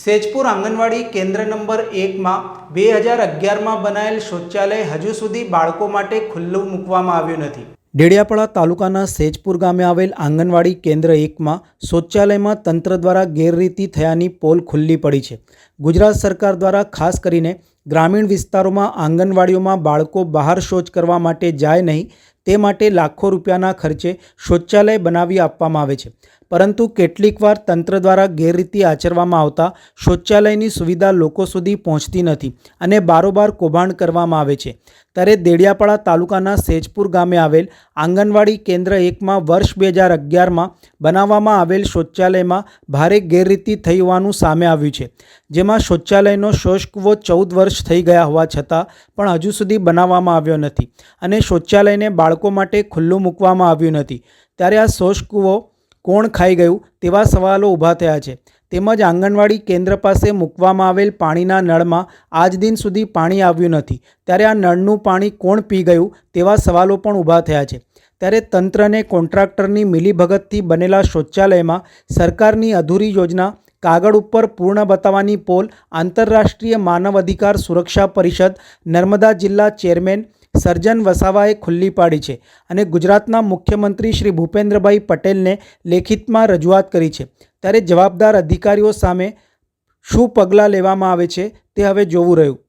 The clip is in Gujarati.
સેજપુર આંગણવાડી કેન્દ્ર નંબર એકમાં બે હજાર અગિયારમાં બનાયેલ શૌચાલય હજુ સુધી બાળકો માટે ખુલ્લું મૂકવામાં આવ્યું નથી. ડેડિયાપાડા તાલુકાના સેજપુર ગામે આવેલ આંગણવાડી કેન્દ્ર એકમાં શૌચાલયમાં તંત્ર દ્વારા ગેરરીતિ થયાની પોલ ખુલ્લી પડી છે. ગુજરાત સરકાર દ્વારા ખાસ કરીને ગ્રામીણ વિસ્તારોમાં આંગણવાડીઓમાં બાળકો બહાર શૌચ કરવા માટે જાય નહીં, તે માટે લાખો રૂપિયાના ખર્ચે શૌચાલય બનાવી આપવામાં આવે છે. પરંતુ કેટલીકવાર તંત્ર દ્વારા ગેરરીતિ આચરવામાં આવતા શૌચાલયની સુવિધા લોકો સુધી પહોંચતી નથી અને બારોબાર કૌભાંડ કરવામાં આવે છે. ત્યારે દેડિયાપાડા તાલુકાના સેજપુર ગામે આવેલ આંગણવાડી કેન્દ્ર એકમાં વર્ષ બે હજાર અગિયારમાં બનાવવામાં આવેલ શૌચાલયમાં ભારે ગેરરીતિ થઈ હોવાનું સામે આવ્યું છે, જેમાં શૌચાલયનો શોષકવો ચૌદ વર્ષ થઈ ગયા હોવા છતાં પણ હજુ સુધી બનાવવામાં આવ્યો નથી અને શૌચાલયને બાળકો માટે ખુલ્લું મૂકવામાં આવ્યું નથી. ત્યારે આ શોષકૂવો કોણ ખાઈ ગયું તેવા સવાલો ઊભા થયા છે. તેમજ આંગણવાડી કેન્દ્ર પાસે મૂકવામાં આવેલ પાણીના નળમાં આજ દિન સુધી પાણી આવ્યું નથી. ત્યારે આ નળનું પાણી કોણ પી ગયું તેવા સવાલો પણ ઊભા થયા છે. ત્યારે તંત્રને કોન્ટ્રાક્ટરની મિલીભગતથી બનેલા શૌચાલયમાં સરકારની અધૂરી યોજના કાગળ ઉપર પૂર્ણ બતાવવાની પોલ આંતરરાષ્ટ્રીય માનવ અધિકાર સુરક્ષા પરિષદ નર્મદા જિલ્લા ચેરમેન સર્જન વસાવાએ ખુલ્લી પાડી છે અને ગુજરાતના મુખ્યમંત્રી શ્રી ભૂપેન્દ્રભાઈ પટેલને લેખિતમાં રજૂઆત કરી છે. ત્યારે જવાબદાર અધિકારીઓ સામે શું પગલાં લેવામાં આવે છે તે હવે જોવું રહ્યું.